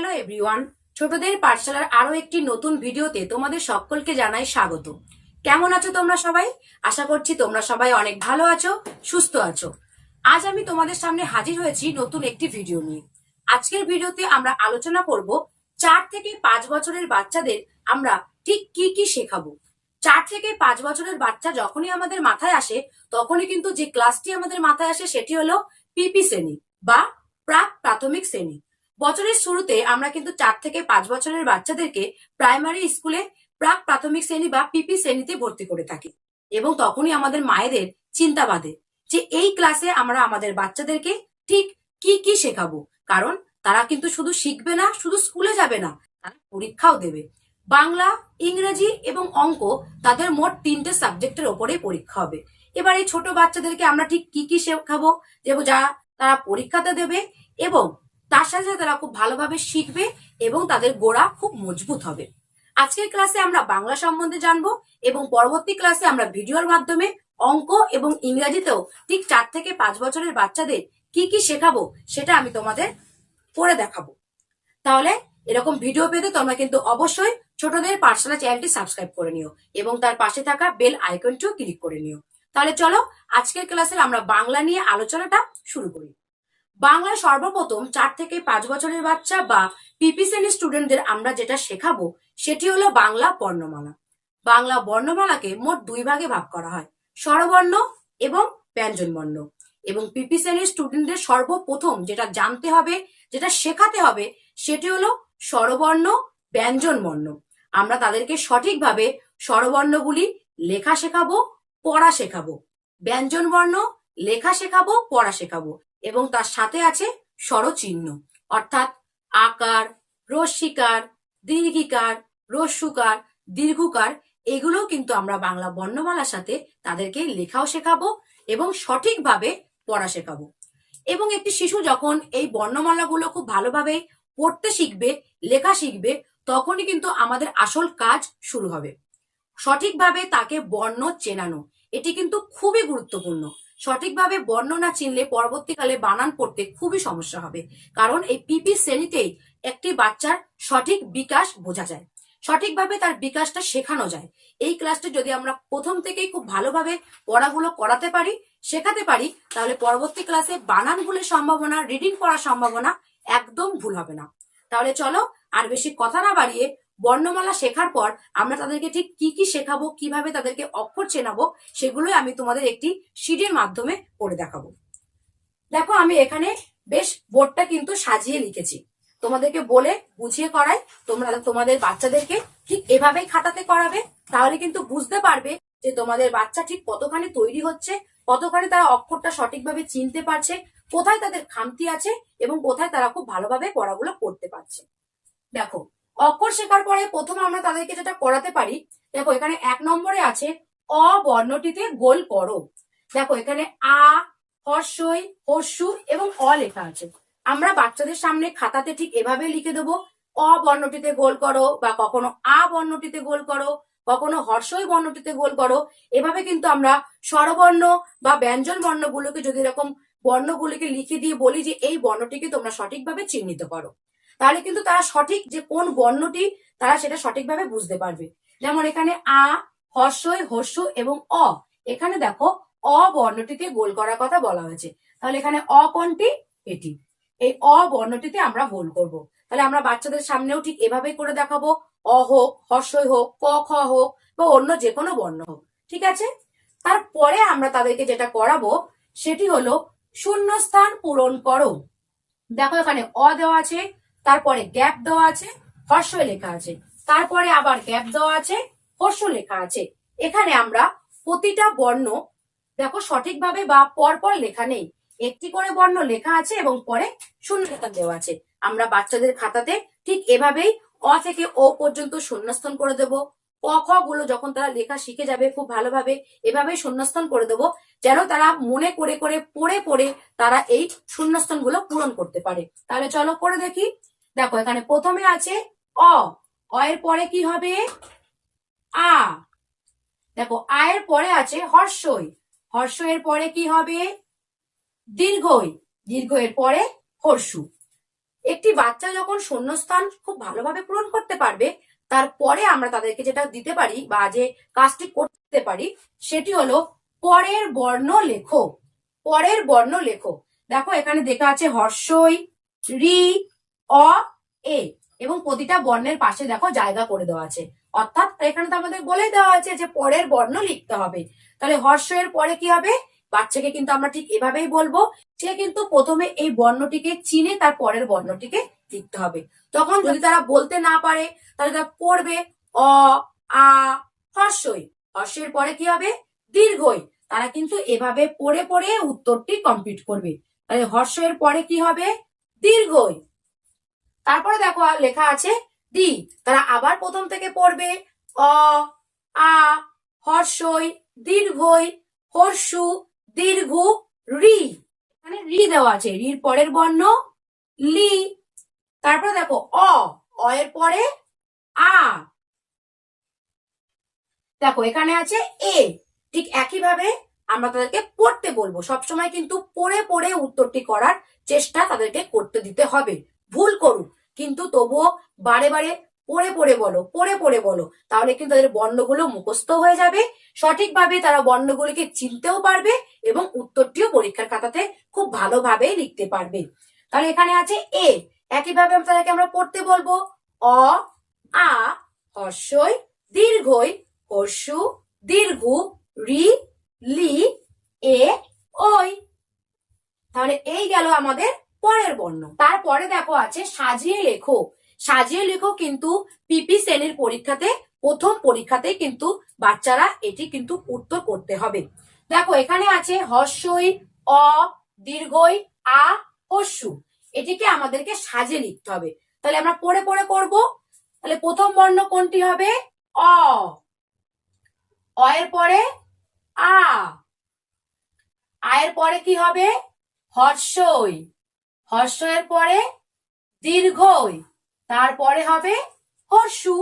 Hello everyone, ছোটদের পাঠশালার আরও একটি নতুন ভিডিওতে তোমাদের সকলকে জানাই স্বাগত। কেমন আছো তোমরা সবাই? আশা করছি তোমরা সবাই অনেক ভালো আছো, সুস্থ আছো। আজ আমি তোমাদের সামনে হাজির হয়েছি নতুন একটি ভিডিও নিয়ে। আজকের ভিডিওতে আমরা আলোচনা করব চার থেকে পাঁচ বছরের বাচ্চাদের আমরা ঠিক কি কি শেখাবো। চার থেকে পাঁচ বছরের বাচ্চা যখনই আমাদের মাথায় আসে, তখনই কিন্তু যে ক্লাসটি আমাদের মাথায় আসে সেটি হলো পিপি শ্রেণি বা প্রাক প্রাথমিক শ্রেণি। বছরের শুরুতে আমরা কিন্তু চার থেকে পাঁচ বছরের বাচ্চাদেরকে প্রাইমারি স্কুলে প্রাক প্রাথমিক শ্রেণি বা পিপি শ্রেণীতে ভর্তি করে থাকি। এবং তখনই আমাদের মায়েদের চিন্তা বাঁধে যে এই ক্লাসে আমরা আমাদের বাচ্চাদেরকে ঠিক কি কি শেখাবো। কারণ তারা কিন্তু শুধু শিখবে না, শুধু স্কুলে যাবে না, তারা পরীক্ষাও দেবে। বাংলা, ইংরেজি এবং অঙ্ক তাদের মোট তিনটে সাবজেক্টের ওপরে পরীক্ষা হবে। এবার এই ছোট বাচ্চাদেরকে আমরা ঠিক কি কি শেখাবো, যে যা তারা পরীক্ষাতে দেবে এবং তার সাথে সাথে তারা খুব ভালোভাবে শিখবে এবং তাদের গোড়া খুব মজবুত হবে। আজকের ক্লাসে আমরা বাংলা সম্বন্ধে জানব এবং পরবর্তী ক্লাসে আমরা ভিডিওর মাধ্যমে অঙ্ক এবং ইংরাজিতেও ঠিক চার থেকে পাঁচ বছরের বাচ্চাদের কি কি শেখাবো সেটা আমি তোমাদের পড়ে দেখাবো। তাহলে এরকম ভিডিও পেতে তোমরা কিন্তু অবশ্যই ছোটদের পাঠশালা চ্যানেলটি সাবস্ক্রাইব করে নিও এবং তার পাশে থাকা বেল আইকনটিও ক্লিক করে নিও। তাহলে চলো আজকের ক্লাসে আমরা বাংলা নিয়ে আলোচনাটা শুরু করি। বাংলা সর্বপ্রথম চার থেকে পাঁচ বছরের বাচ্চা বা পিপি শ্রেণির স্টুডেন্টদের আমরা যেটা শেখাবো, সেটি হলো বাংলা বর্ণমালা। বাংলা বর্ণমালাকে মোট দুই ভাগে ভাগ করা হয়, স্বরবর্ণ এবং ব্যঞ্জনবর্ণ। এবং পিপি শ্রেণির স্টুডেন্টদের সর্বপ্রথম যেটা জানতে হবে, যেটা শেখাতে হবে, সেটি হলো স্বরবর্ণ ব্যঞ্জন বর্ণ আমরা তাদেরকে সঠিকভাবে স্বরবর্ণগুলি লেখা শেখাবো, পড়া শেখাবো। ব্যঞ্জন বর্ণ লেখা শেখাবো, পড়া শেখাবো। এবং তার সাথে আছে স্বরচিহ্ন। অর্থাৎ আকার রস্বীকার দীর্ঘিকার, রস্যুকার, দীর্ঘকার, এগুলোও কিন্তু আমরা বাংলা বর্ণমালার সাথে তাদেরকে লেখাও শেখাবো এবং সঠিকভাবে পড়া শেখাবো। এবং একটি শিশু যখন এই বর্ণমালাগুলো খুব ভালোভাবে পড়তে শিখবে, লেখা শিখবে, তখনই কিন্তু আমাদের আসল কাজ শুরু হবে। সঠিকভাবে তাকে বর্ণ চেনানো, এটি কিন্তু খুবই গুরুত্বপূর্ণ। সঠিকভাবে বর্ণ না চিনলে পরবর্তীকালে বানান পড়তে খুবই সমস্যা হবে। কারণ এই পিপি শ্রেণীতেই একটি বাচ্চার সঠিক বিকাশ বোঝা যায়। সঠিকভাবে তার বিকাশটা শেখানো যায়। এই ক্লাসটা যদি আমরা প্রথম থেকেই খুব ভালোভাবে পড়াগুলো করাতে পারি, শেখাতে পারি, তাহলে পরবর্তী ক্লাসে বানান ভুলের সম্ভাবনা রিডিং করার সম্ভাবনা একদম ভুল হবে না। তাহলে চলো আর বেশি কথা না বাড়িয়ে বর্ণমালা শেখার পর আমরা তাদেরকে ঠিক কি কি শেখাবো, কীভাবে তাদেরকে অক্ষর চেনাবো, সেগুলোই আমি তোমাদের একটি শিটের মাধ্যমে পড়ে দেখাবো। দেখো আমি এখানে বেশ বোর্ডটা কিন্তু সাজিয়ে লিখেছি। তোমাদেরকে বলে বুঝিয়ে করাই, তোমরা তোমাদের বাচ্চাদেরকে ঠিক এভাবেই খাতাতে করাবে, তাহলে কিন্তু বুঝতে পারবে যে তোমাদের বাচ্চা ঠিক কতখানি তৈরি হচ্ছে, কতখানি তারা অক্ষরটা সঠিকভাবে চিনতে পারছে, কোথায় তাদের খামতি আছে এবং কোথায় তারা খুব ভালোভাবে পড়াগুলো করতে পারছে। দেখো অক্ষর শেখার পরে প্রথম আমরা তাদেরকে যেটা করাতে পারি, দেখো এখানে এক নম্বরে আছে অ বর্ণটিতে গোল করো। দেখো এখানে আ, হর্ষই, হর্ষু এবং অ লেখা আছে। আমরা বাচ্চাদের সামনে খাতাতে ঠিক এভাবে লিখে দেবো অ বর্ণটিতে গোল করো বা কখনো আ বর্ণটিতে গোল করো, কখনো হর্ষই বর্ণটিতে গোল করো। এভাবে কিন্তু আমরা স্বরবর্ণ বা ব্যঞ্জন বর্ণগুলোকে যদি এরকম বর্ণগুলিকে লিখে দিয়ে বলি যে এই বর্ণটিকে তোমরা সঠিকভাবে চিহ্নিত করো। তাহলে কিন্তু তারা সঠিক যে কোন বর্ণটি তারা সেটা সঠিকভাবে বুঝতে পারবে। যেমন এখানে আ, হর্ষই, হর্ষ এবং অ। এখানে দেখো, অ বর্ণটিতে গোল করার কথা বলা হয়েছে। তাহলে এখানে অ কোনটি? এটি। এই অ বর্ণটিতে আমরা গোল করব। তাহলে আমরা বাচ্চাদের সামনেও ঠিক এভাবেই করে দেখাবো। অ হোক, হর্ষই হোক, ক, খ হোক, বা অন্য যে কোনো বর্ণ হোক। ঠিক আছে? তারপরে আমরা তাদেরকে যেটা করাবো, সেটি হলো, শূন্যস্থান পূরণ করো। দেখো এখানে অ দেওয়া আছে তারপরে গ্যাপ দেওয়া আছে হর্ষ লেখা আছে। তারপরে আবার গ্যাপ দেওয়া আছে, হর্ষ লেখা আছে। এখানে আমরা প্রতিটা বর্ণ, দেখো সঠিকভাবে বা পরপর লেখা নেই। একটি করে বর্ণ লেখা আছে এবং পরে শূন্যস্থান দেওয়া আছে। আমরা বাচ্চাদের খাতাতে ঠিক এভাবেই অ থেকে ও পর্যন্ত শূন্যস্থান করে দেব। ক, খ গুলো যখন তারা লেখা শিখে যাবে খুব ভালোভাবে, এভাবেই শূন্যস্থান করে দেব, যেন তারা মনে করে করে পড়ে পড়ে তারা এই শূন্যস্থানগুলো পূরণ করতে পারে। তাহলে চলো করে দেখি। দেখো, এখানে প্রথমে আছে অ। এর পরে কি হবে? আ। দেখো, আয়ের পরে আছে হর্ষই। হর্ষ এর পরে কি হবে? দীর্ঘই। দীর্ঘ এর পরে হর্ষু। একটি বাচ্চা যখন শূন্যস্থান খুব ভালোভাবে পূরণ করতে পারবে, তারপরে আমরা তাদেরকে যেটা দিতে পারি বা যে কাজটি করতে পারি, সেটি হলো পরের বর্ণ লেখো। পরের বর্ণ লেখো। দেখো, এখানে দেখা আছে হর্ষই, রি অ, এ এবং প্রতিটা বর্ণের পাশে দেখো জায়গা করে দেওয়া আছে। অর্থাৎ এখানে তো আমাদের বলে দেওয়া আছে যে পরের বর্ণ লিখতে হবে। তাহলে হর্ষ এর পরে কি হবে? বাচ্চাকে কিন্তু আমরা ঠিক এভাবেই বলব। সে কিন্তু প্রথমে এই বর্ণটিকে চিনে তার পরের বর্ণটিকে লিখতে হবে। তখন যদি তারা বলতে না পারে, তাহলে তারা পড়বে অ, আ, হর্ষই। হর্ষের পরে কি হবে? দীর্ঘই। তারা কিন্তু এভাবে পড়ে পড়ে উত্তরটি কমপ্লিট করবে। তাহলে হর্ষের পরে কি হবে? দীর্ঘই। তারপরে দেখো লেখা আছে ডি তারা আবার প্রথম থেকে পড়বে। অ, আ, হর্ষই, দীর্ঘই, হর্ষু, দীর্ঘ, রি। এখানে রি দেওয়া আছে। রির পরের বর্ণ লি। তারপরে দেখো অ অ এর পরে আ। দেখো এখানে আছে এ। ঠিক একইভাবে আমরা তাদেরকে পড়তে বলব। সবসময় কিন্তু পড়ে পড়ে উত্তরটি করার চেষ্টা তাদেরকে করতে দিতে হবে। ভুল করুক, কিন্তু তবুও বারে বারে পড়ে পড়ে বলো, পড়ে পড়ে বলো, তাহলে কিন্তু তাদের বর্ণগুলো মুখস্থ হয়ে যাবে। সঠিকভাবে তারা বর্ণগুলিকে চিনতেও পারবে এবং উত্তরটিও পরীক্ষার খাতাতে খুব ভালোভাবে লিখতে পারবে। তাহলে এখানে আছে এ। একইভাবে তাদেরকে আমরা পড়তে বলব। অ, আ, হর্ষই, দীর্ঘই, হর্ষু, দীর্ঘ, রি, লি, এ ওই তাহলে এই গেল আমাদের পরের বর্ণ। তারপরে দেখো আছে সাজিয়ে লেখো। সাজিয়ে লেখো কিন্তু পিপি শ্রেণির পরীক্ষাতে, প্রথম পরীক্ষাতে কিন্তু বাচ্চারা এটি কিন্তু উত্তর করতে হবে। দেখো এখানে আছে হর্ষই, অ, দীর্ঘই, আ, হর্ষু। এটিকে আমাদেরকে সাজিয়ে লিখতে হবে। তাহলে আমরা পড়ে পড়ে করব। তাহলে প্রথম বর্ণ কোনটি হবে? অ। অ এর পরে আ। আয়ের পরে কি হবে? হর্ষই। হর্ষ এর পরে দীর্ঘই, তারপরে হবে হর্ষু।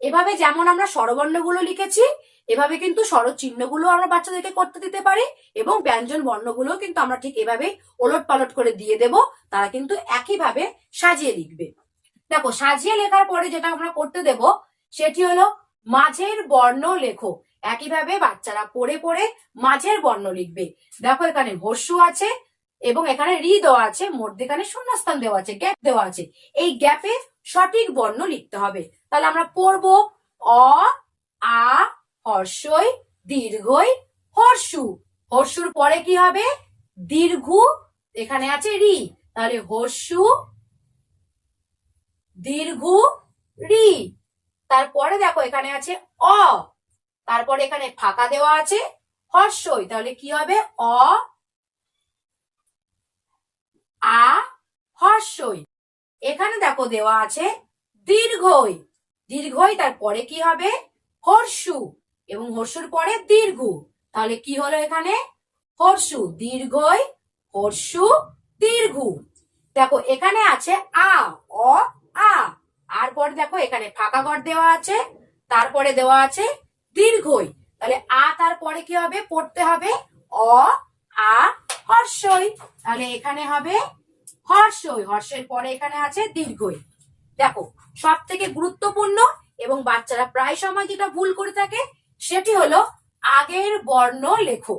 এভাবে যেমন আমরা স্বরবর্ণগুলো লিখেছি, এভাবে কিন্তু স্বরচিহ্নগুলো আমরা বাচ্চাদেরকে করতে দিতে পারি এবং ব্যঞ্জন বর্ণগুলো কিন্তু আমরা ঠিক এভাবে ওলট পালট করে দিয়ে দেব, তারা কিন্তু একইভাবে সাজিয়ে লিখবে। দেখো, সাজিয়ে লেখার পরে যেটা আমরা করতে দেব, সেটি হলো মাঝের বর্ণ লেখো। একইভাবে বাচ্চারা পড়ে পড়ে মাঝের বর্ণ লিখবে। দেখো এখানে হর্ষু আছে এবং এখানে রি দেওয়া আছে, মধ্যেখানে শূন্যস্থান দেওয়া আছে গ্যাপ দেওয়া আছে। এই গ্যাপে সঠিক বর্ণ লিখতে হবে। তাহলে আমরা পড়ব অ, আ, হর্ষই, দীর্ঘই, হর্ষু। হর্ষুর পরে কি হবে? দীর্ঘ, এখানে আছে রি। তাহলে হর্ষু, দীর্ঘ, রি। তারপরে দেখো এখানে আছে অ। তারপরে এখানে ফাঁকা দেওয়া আছে, হর্ষই। তাহলে কি হবে? অ আ হর্ষই। এখানে দেখো দেওয়া আছে দীর্ঘই। দীর্ঘই তারপরে কি হবে? হর্ষু। এবং হর্ষুর পরে দীর্ঘ। তাহলে কি হলো এখানে? হর্ষু। দীর্ঘই, হর্ষু, দীর্ঘ। দেখো এখানে আছে আ, অ, আ। আর পরে দেখো এখানে ফাঁকা ঘর দেওয়া আছে। তারপরে দেওয়া আছে দীর্ঘই। তাহলে আ তারপরে কি হবে? পড়তে হবে অ, আ হর্ষই। তাহলে এখানে হবে হর্ষই। হর্ষের পরে এখানে আছে দীর্ঘই। দেখো সব থেকে গুরুত্বপূর্ণ এবং বাচ্চারা প্রায় সময় যেটা ভুল করে থাকে, সেটি হলো আগের বর্ণ লেখো।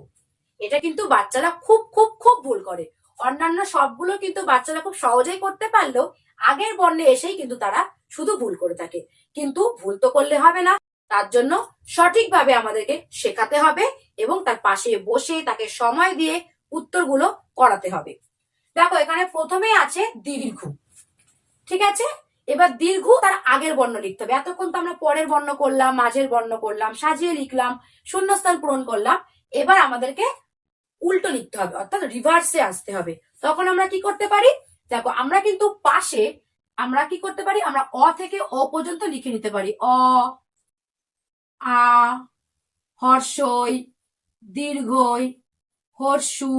এটা কিন্তু বাচ্চারা খুব খুব খুব ভুল করে। অন্যান্য সবগুলো কিন্তু বাচ্চারা খুব সহজেই করতে পারলেও আগের বর্ণে এসেই কিন্তু তারা শুধু ভুল করে থাকে। কিন্তু ভুল তো করলে হবে না। তার জন্য সঠিকভাবে আমাদেরকে শেখাতে হবে এবং তার পাশে বসে তাকে সময় দিয়ে উত্তরগুলো করাতে হবে। দেখো, এখানে প্রথমেই আছে দীর্ঘ। ঠিক আছে? এবার দীর্ঘ তার আগের বর্ণ লিখতে হবে। এতক্ষণ তো আমরা পরের বর্ণ করলাম, মাঝের বর্ণ করলাম, সাজিয়ে লিখলাম, শূন্যস্থান পূরণ করলাম। এবার আমাদেরকে উল্টো লিখতে হবে, অর্থাৎ রিভার্সে আসতে হবে। তখন আমরা কি করতে পারি? দেখো, আমরা কিন্তু পাশে, আমরা কি করতে পারি? আমরা অ থেকে অ পর্যন্ত লিখে নিতে পারি। অ, আ, হর্ষই, দীর্ঘই হর্ষু,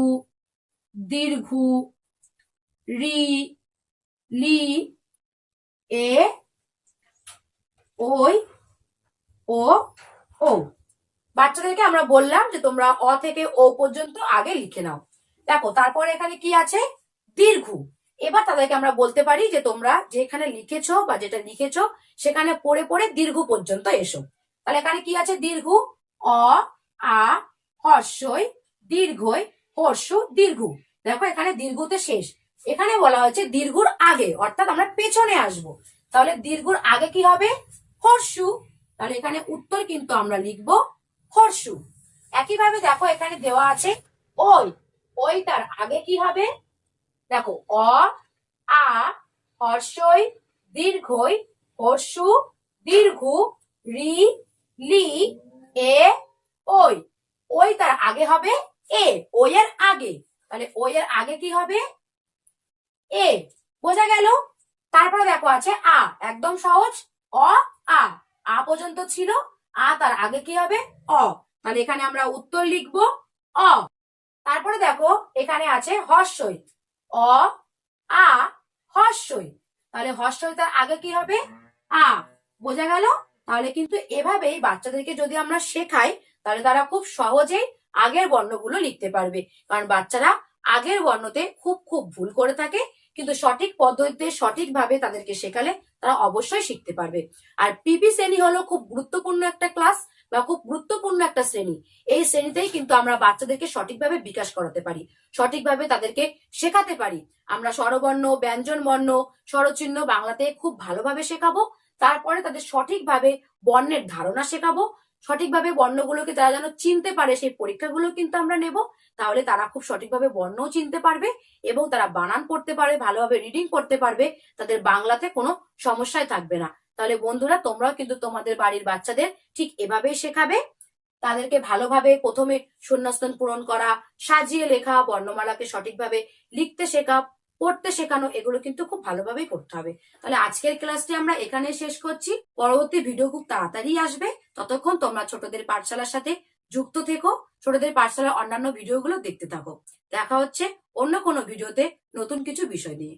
দীর্ঘ, রি, লি, এ, ওই, ও ও। বাচ্চাদেরকে আমরা বললাম যে তোমরা অ থেকে ও পর্যন্ত আগে লিখে নাও। দেখো, তারপরে এখানে কি আছে? দীর্ঘ। এবার তাদেরকে আমরা বলতে পারি যে তোমরা যেখানে লিখেছো বা যেটা লিখেছো, সেখানে পড়ে পড়ে দীর্ঘ পর্যন্ত এসো। তাহলে এখানে কি আছে? দীর্ঘ, অ, আ হর্ষই দীর্ঘই হর্ষ দীর্ঘ। দেখো এখানে দীর্ঘতে শেষ। এখানে বলা হয়েছে দীর্ঘর আগে, অর্থাৎ আমরা পেছনে আসব। তাহলে দীর্ঘর আগে কি হবে? হর্ষু তাহলে এখানে উত্তর কিন্তু আমরা লিখব হর্ষু একইভাবে দেখো এখানে দেওয়া আছে ওই। ওই তার আগে কি হবে? দেখো, অ, আ, হর্ষই, দীর্ঘই হর্ষু দীর্ঘ, রি, লি, এ, ওই। ওই তার আগে হবে এ ওই এর আগে। তাহলে ওই এর আগে কি হবে? এ বোঝা গেল? তারপরে দেখো আছে আ, একদম সহজ। অ, আ। আ পর্যন্ত ছিল। আ তার আগে কি হবে? অ। তাহলে এখানে আমরা উত্তর লিখব অ। তারপরে দেখো, এখানে আছে হর্ষই। অ, আ, হর্ষই। তাহলে হর্ষই তার আগে কি হবে? আ। বোঝা গেল? তাহলে কিন্তু এভাবেই বাচ্চাদেরকে যদি আমরা শেখাই, তাহলে তারা খুব সহজেই আগের বর্ণগুলো লিখতে পারবে। কারণ বাচ্চারা আগের বর্ণতে খুব খুব ভুল করে থাকে, কিন্তু সঠিক পদ্ধতিতে সঠিকভাবে তাদেরকে শেখালে তারা অবশ্যই শিখতে পারবে। আর পিপি শ্রেণি হলো খুব গুরুত্বপূর্ণ একটা ক্লাস বা খুব গুরুত্বপূর্ণ একটা শ্রেণি। এই শ্রেণীতেই কিন্তু আমরা বাচ্চাদেরকে সঠিকভাবে বিকাশ করাতে পারি, সঠিকভাবে তাদেরকে শেখাতে পারি। আমরা স্বরবর্ণ, ব্যঞ্জন বর্ণ, স্বরচিহ্ন বাংলাতে খুব ভালোভাবে শেখাবো, তারপরে তাদের সঠিকভাবে বর্ণের ধারণা শেখাবো সঠিকভাবে বর্ণগুলোকে তারা যেন চিনতে পারে, সেই পরীক্ষাগুলো কিন্তু আমরা নেব। তাহলে তারা খুব সঠিকভাবে বর্ণও চিনতে পারবে এবং তারা বানান করতে পারবে ভালোভাবে রিডিং করতে পারবে। তাদের বাংলাতে কোনো সমস্যাই থাকবে না। তাহলে বন্ধুরা, তোমরাও কিন্তু তোমাদের বাড়ির বাচ্চাদের ঠিক এভাবেই শেখাবে। তাদেরকে ভালোভাবে প্রথমে শূন্যস্থান পূরণ করা, সাজিয়ে লেখা, বর্ণমালাকে সঠিকভাবে লিখতে শেখা পড়তে শেখানো, এগুলো কিন্তু খুব ভালোভাবেই করতে হবে। তাহলে আজকের ক্লাসটি আমরা এখানে শেষ করছি। পরবর্তী ভিডিও খুব তাড়াতাড়ি আসবে। ততক্ষণ তোমরা ছোটদের পাঠশালার সাথে যুক্ত থেকো, ছোটদের পাঠশালার অন্যান্য ভিডিওগুলো দেখতে থাকো। দেখা হচ্ছে অন্য কোনো ভিডিওতে নতুন কিছু বিষয় নিয়ে।